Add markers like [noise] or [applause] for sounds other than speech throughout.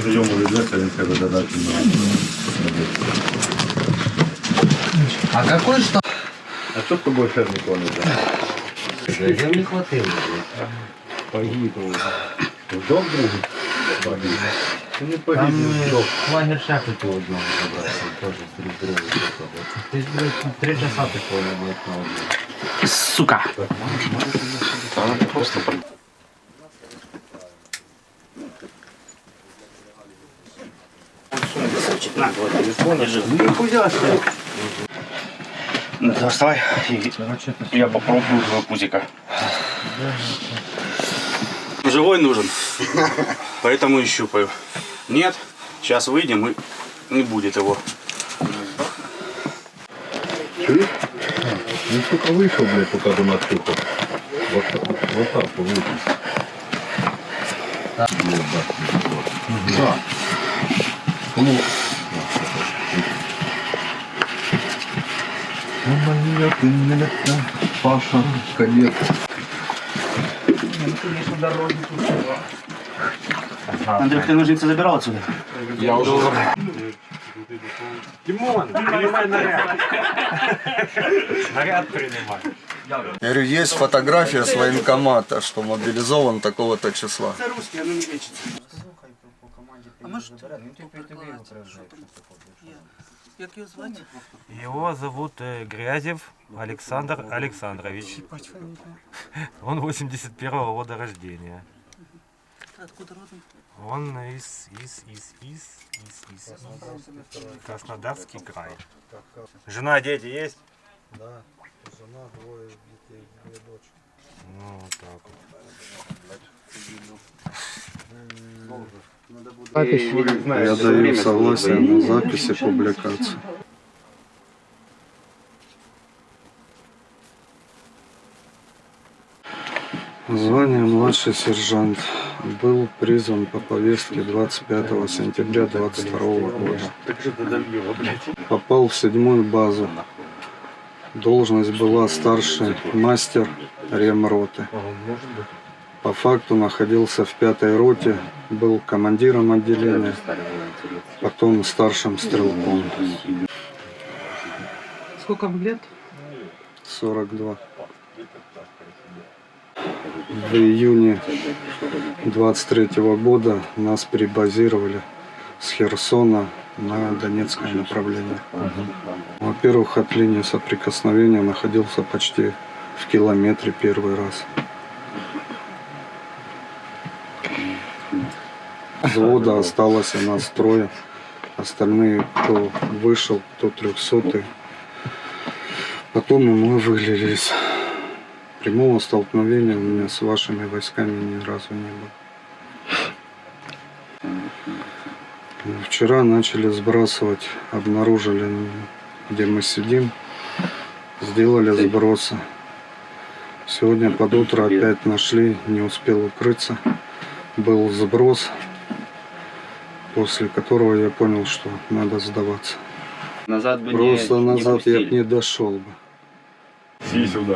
може йому відвести, він каже, додати на А какой штаб? А що з тобою ще нікого не знає? Зачем не хватило? Погиб. Вдох другий? Погиб. Ти не погиб, Там не е, вдох. лагерь ще хотів одного забрати, теж з друг другу. Ти ж, блядь, три часа такого не буде на одному. Сука. Ну, Доставай. и Я попробую твоего пузика. Живой нужен. Поэтому и щупаю. Нет, сейчас выйдем и не будет его. Чуєш? Він тільки вийшов, блядь, поки до нас тихо. Вот так, вот так, повинен. Так. Ну, Мама, ты не лета, Паша, кадет. Андрей, ты ножницы забирал отсюда? Я говорю, есть фотография с военкомата, что мобилизован такого-то числа. Это русский, оно не лечится. Его зовут э, Грязев Александр Александрович. [laughs] Он 81 -го года рождения. Откуда родом? Он из, из, из, из, из, из. Краснодарский край. Жена, дети есть? Да, жена, двое детей, две дочери. Ну, вот так вот. Я даю согласие на запись и публикацию. Звание младший сержант. Был призван по повестке 25 сентября 22 года. Попал в седьмую базу. Должность была старший мастер ремроты. По факту находился в пятой роте, был командиром отделения, потом старшим стрелком. Сколько вам лет? 42. В июне 23 года нас перебазировали с Херсона на Донецкое направление. Во-первых, от линии соприкосновения находился почти в километре первый раз. Взвода осталось у нас трое. Остальные, кто вышел, кто трехсотый. Потом мы вылились. Прямого столкновения у меня с вашими войсками ни разу не было. Вчера начали сбрасывать, обнаружили, где мы сидим, сделали сбросы. Сегодня под утро опять нашли, не успел укрыться. Был сброс, после которого я понял, что надо сдаваться. Назад бы Просто назад я бы не дошел бы. Сій сюди.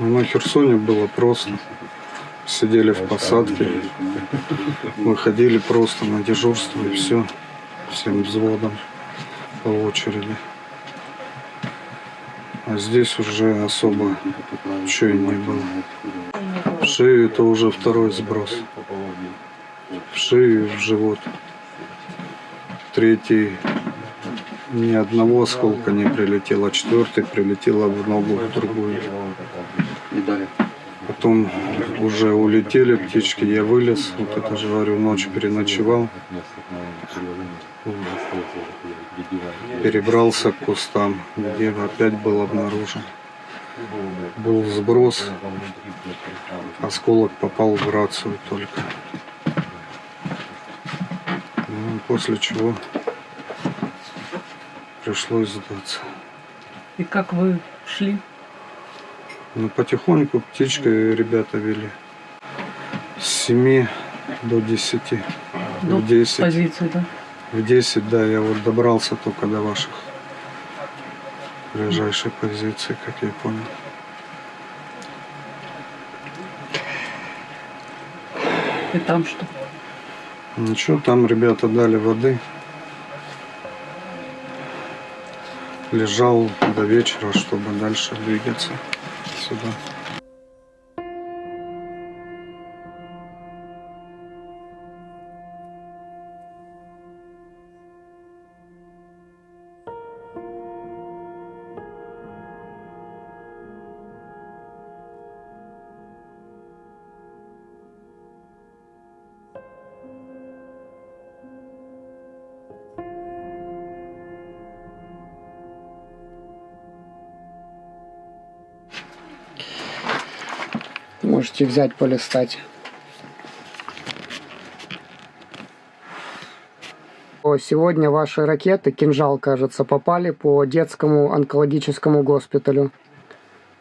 Ну, на Херсоне было просто. Сидели в посадке, выходили просто на дежурство и все. Всем взводом по очереди. А здесь уже особо ничего и не было. Шею это уже второй сброс. В шею в живот. Третий ни одного осколка не прилетело, четвертый прилетело в ногу в другую. Потом уже улетели птички, я вылез, вот это же говорю, ночь переночевал, перебрался к кустам, где опять был обнаружен. Был сброс, осколок попал в рацию только. Ну, после чего пришлось сдаться. И как вы шли? Ну, потихоньку птичкой ребята вели. С 7 до 10. До в 10. позиции, да? В 10, да, я вот добрался только до ваших ближайшей позиции, как я понял. И там что? Ничего, там ребята дали воды. Лежал до вечера, чтобы дальше двигаться сюда. Можете взять, полистать. Сегодня ваши ракеты, кинжал, кажется, попали по детскому онкологическому госпиталю.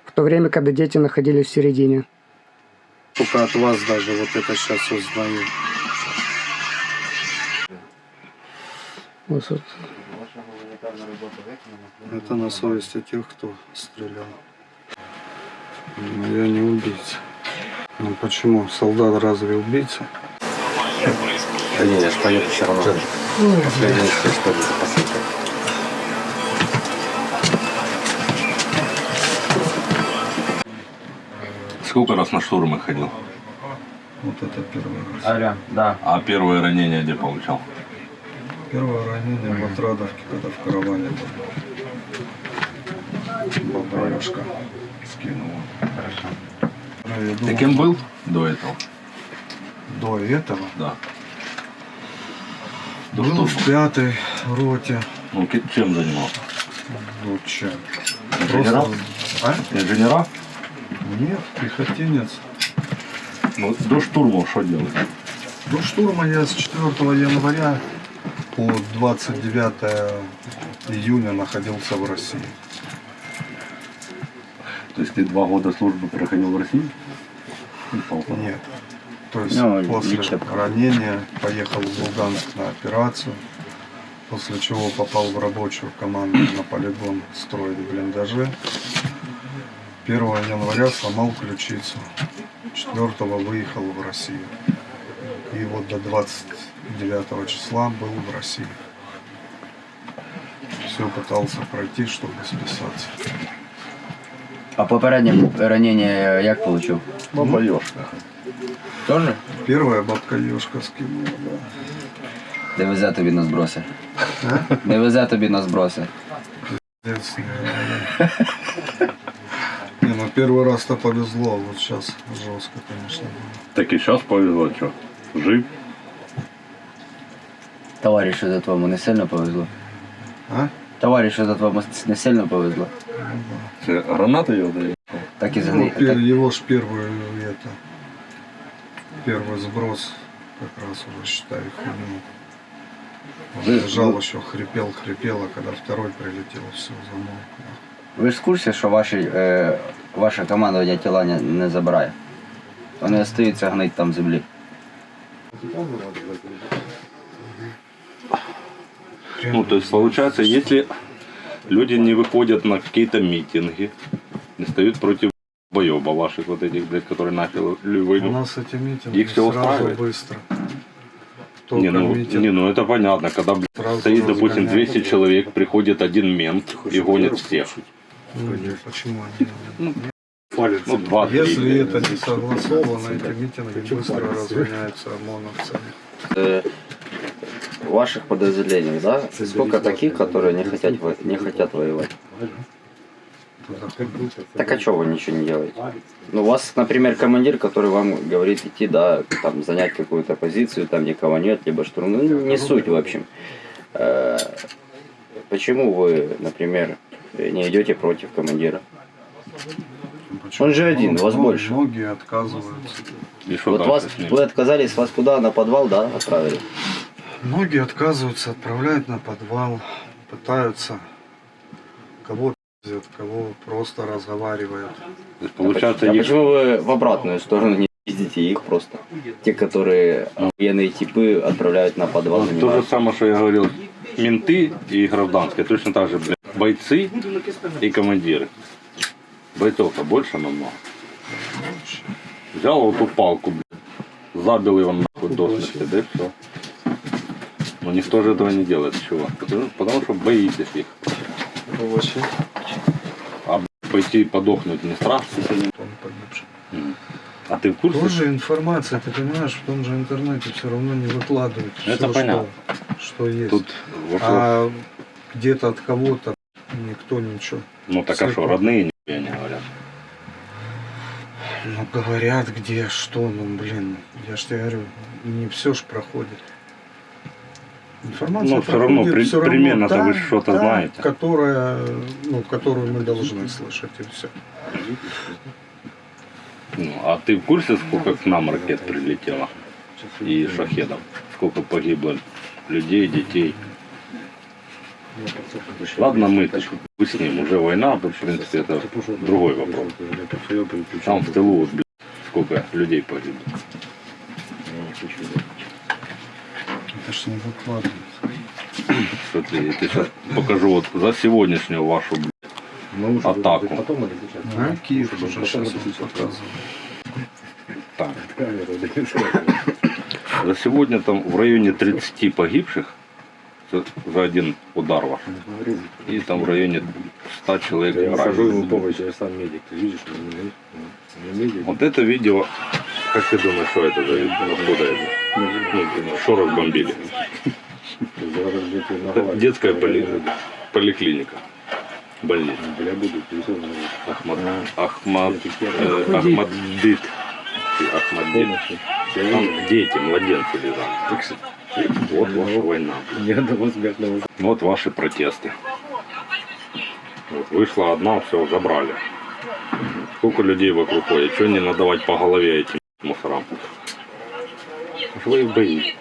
В то время, когда дети находились в середине. Только от вас даже вот это сейчас узнаю. Вот. Это на совести тех, кто стрелял. Но я не убийца. Ну почему? Солдат разве убийца? Да не, я ж поеду все равно. Сколько раз на штурмы ходил? Вот это первый раз. Алло, да. А первое ранение где получал? Первое ранение в Отрадовке, когда в караване был. Баба Ёшка скинула. Ну, я Ты думал, кем был до этого? До этого Да. До был в пятой роте. Ну, чем занимался? Лучше. Инженера? А? Инженера? Нет, пехотинец. Ну, до штурма что делать? До штурма я с 4 января по 29 июня находился в России. То есть ты два года службы проходил в России? Нет. То есть Ну, после лечебка. ранения поехал в Луганск на операцию, после чего попал в рабочую команду на полигон строить блиндажи. 1 января сломал ключицу. 4 выехал в Россию. И вот до 29 числа был в России. Все пытался пройти, чтобы списаться. А попереднє ранення як получив? Баба Ёшка. Тоже? Первая бабка Ёшка скинула, да. Не везе тобі на зброси. Не везе тобі на зброси. Пиздец, не, Не, ну первый раз-то повезло, а вот сейчас жестко, конечно, было. Так и сейчас повезло, что? Жив? Товаришу за твоєму не сильно повезло. А? Товаришу за твоєму не сильно повезло. Це гранати його дає? Так і Ну, згни. пе- Так, его ж первый это первый сброс как раз уже считай хуйню. Он Вы- лежал еще, хрипел, хрипел, а когда второй прилетел, все замолкло. ви ж в курсі, що ваші, е, ваше командування тіла не, не забирає? Вони остаються гнить там в землі. Ну, то есть, получается, если люди не выходят на какие-то митинги, не стоят против боеба ваших вот этих, блядь, которые начали У войну. нас эти митинги Их всё сразу устраивает? быстро. Не Только ну, митинг не, ну это понятно, когда блядь, сразу стоит, допустим, разгоняют. 200 человек, приходит один мент и гонит всех. Ну, почему они? Ну, два Если это не согласовано, эти митинги быстро разгоняются ОМОНовцами. Э, ваших подразделениях, да? Сколько таких, которые не хотят, во- не хотят воевать? Так а что вы ничего не делаете? Ну, у вас, например, командир, который вам говорит идти, да, там, занять какую-то позицию, там никого нет, либо штурм. Ну, не суть, в общем. Э, Почему вы, например, не идете против командира? Почему? Он же один, Ну, вас ну, больше. Многие отказываются. И Вот вас, вы отказались, вас куда, на подвал, да, отправили? Многие отказываются, отправляют на подвал, пытаются кого пиздят, кого просто разговаривают. То есть, получается, а их почему вы в обратную сторону не ездите их просто? Те, которые военные типы отправляют на подвал. Ну, то же самое, что я говорил, менты и гражданские, точно так же, блядь, бойцы и командиры. Бойцов-то больше намного. Взял вот эту палку, блядь, забил его нахуй до смерти, да и все. Но никто же этого не делает. Чего? Потому, потому что боитесь их. Вообще. А пойти подохнуть не страшно? Погибший. А ты в курсе? Тоже информация, ты понимаешь, в том же интернете все равно не выкладывают Это всё, понятно. Что, что есть. Тут вопрос. А где-то от кого-то никто ничего. ну так а что, родные не говорят. Ну, говорят, где, что, ну, блин, я ж тебе говорю, не все ж проходит. Информация Ну, всё равно, при- всё равно примерно-то та- вы что-то та, знаете. Которая, ну, которую мы должны слышать, и все. Ну, а ты в курсе, сколько к нам ракет прилетело? И шахедов? Сколько погибло людей, детей? Ладно, мы вы с ним, уже война, в принципе, это другой вопрос. Там в тылу, вот, блядь, сколько людей погибло. Это ж не выкладывается. Смотри, я тебе сейчас покажу вот за сегодняшнюю вашу блядь, атаку. А, Киев уже сейчас показывает. Так. За сегодня там в районе 30 погибших за, один удар ваш. И там в районе 100 человек Я хожу ему раненых. помощь, я сам медик. Ты видишь, не медик. Вот это видео, как ты думаешь, что это за? Откуда это? Ну, блядь, я Это наговариваю. детская поли- поликлиника. Больница. Пересел на Ахмад, Ахмад, э, Ахмаддит. Ахмаддит. Там дети, младенцы лежат. Вот ваша война. Вот ваши протесты. Вот, вышла одна, все, забрали. Сколько людей вокруг ходит? Что не надавать по голове этим мусорам? Вы их боитесь.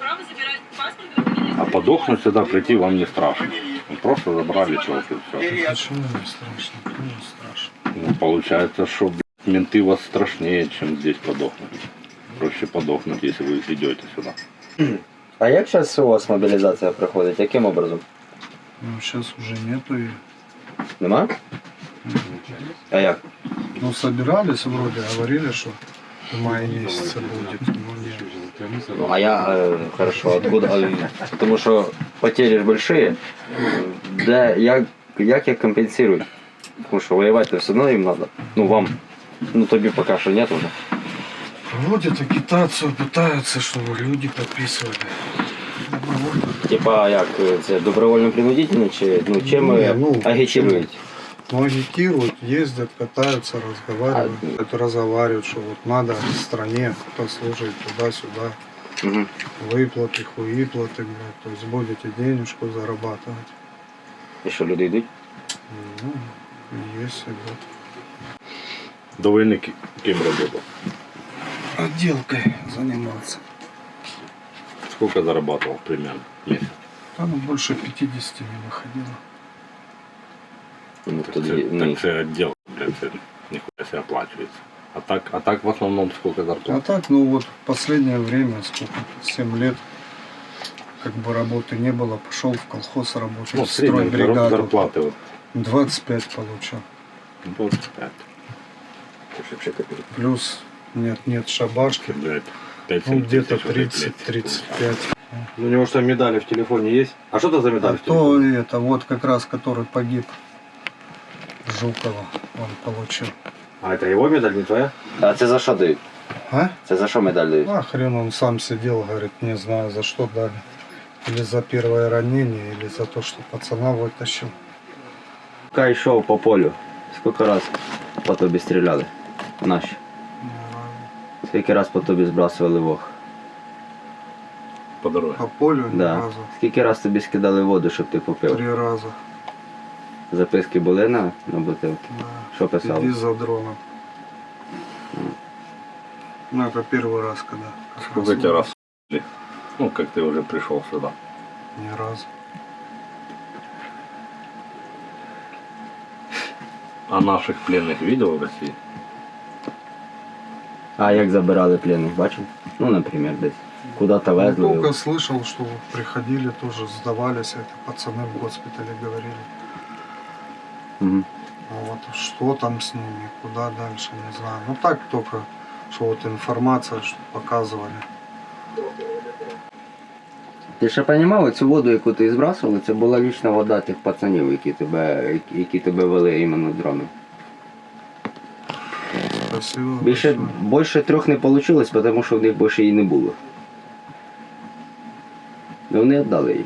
А подохнуть сюда прийти вам не страшно. Ну, Просто забрали человека и все. Почему не страшно? Почему не страшно? Ну, получается, что блядь, менты вас страшнее, чем здесь подохнуть. Проще подохнуть, если вы идете сюда. А як зараз у вас мобілізація проходить? Яким образом? Ну, сейчас уже нету и... Нема? А як? Ну, собирались вроде, говорили, что в мае месяце будет. Ну, нет. Ну, а я, э, хорошо, откуда? э, Потому что потери ж большие. Да, як, як я компенсирую? Потому что воевать-то все равно им надо. Ну, вам. Ну, тобі пока что нет уже. Вводят агитацию, пытаются, чтобы люди подписывали. Типа, як, е, це добровольно принудительно, чи ну, чим Ні, е, ну, агітують? Агитируют, ездят, катаются, разговаривают. А, Это разговаривают, что вот надо в стране, кто служит туда-сюда. Угу. Выплаты, хуиплаты, блядь. То есть будете денежку зарабатывать. І що, люди йдуть? Ну, есть вот. До войны ки- кем работал? Отделкой заниматься. Сколько зарабатывал примерно в месяц? Там больше 50 не выходило. Ну, Так тоді, це, ну, так це отдел, блядь, це ніхуя себе оплачується. А так, а так в основном сколько А зарплат? так, ну вот последнее время, сколько, 7 лет, как бы работы не было, пошел в колхоз работать, Ну, в в среднем зар- стройбригаду. зарплаты вот 25 получал. 25. Плюс нет-нет шабашки, Блядь, 5 ну где-то 30-35. Ну, у него что, медали в телефоне есть? А что это за медаль А в то телефоне? это вот как раз, который погиб, Жукова, он получил. А это его медаль, не твоя? А це за що дають? А? Це за що медаль дають? А хрен он сам сидел, говорит, не знаю за что дали. Или за первое ранение, или за то, что пацана вытащил. Поки йшов по полю, скільки раз по тобі стріляли? Наші. Скільки раз по тобі збрасували вог? По дороге. По полю ни Да. разу. Скільки раз тобі скидали воду, щоб ти попив? Три раза. Записки були на, на бутилки? Да. Що писали? Иди за дроном. Ну, это первый раз, когда. как Сколько раз тебя раз? Ну, как ты уже пришел сюда. Ни разу. А наших пленных видел в России? А як забирали пленних, бачив? Ну, наприклад, десь. Куди-то Ну, везли. только слышал, что приходили, тоже сдавались, это пацаны в госпитале говорили. Мгм. А вот что там с ними, куда дальше, не знаю. Ну так только, что вот информация, что показывали. Ти ще розумів, цю воду, яку ти збрасували, це була лічна вода тих пацанів, які тебе, які- тебе вели іменно дроном. Спасибо. Більше, большое. більше трьох не вийшло, тому що в них більше її не було. Ну вони віддали її.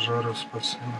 Жару спасибо.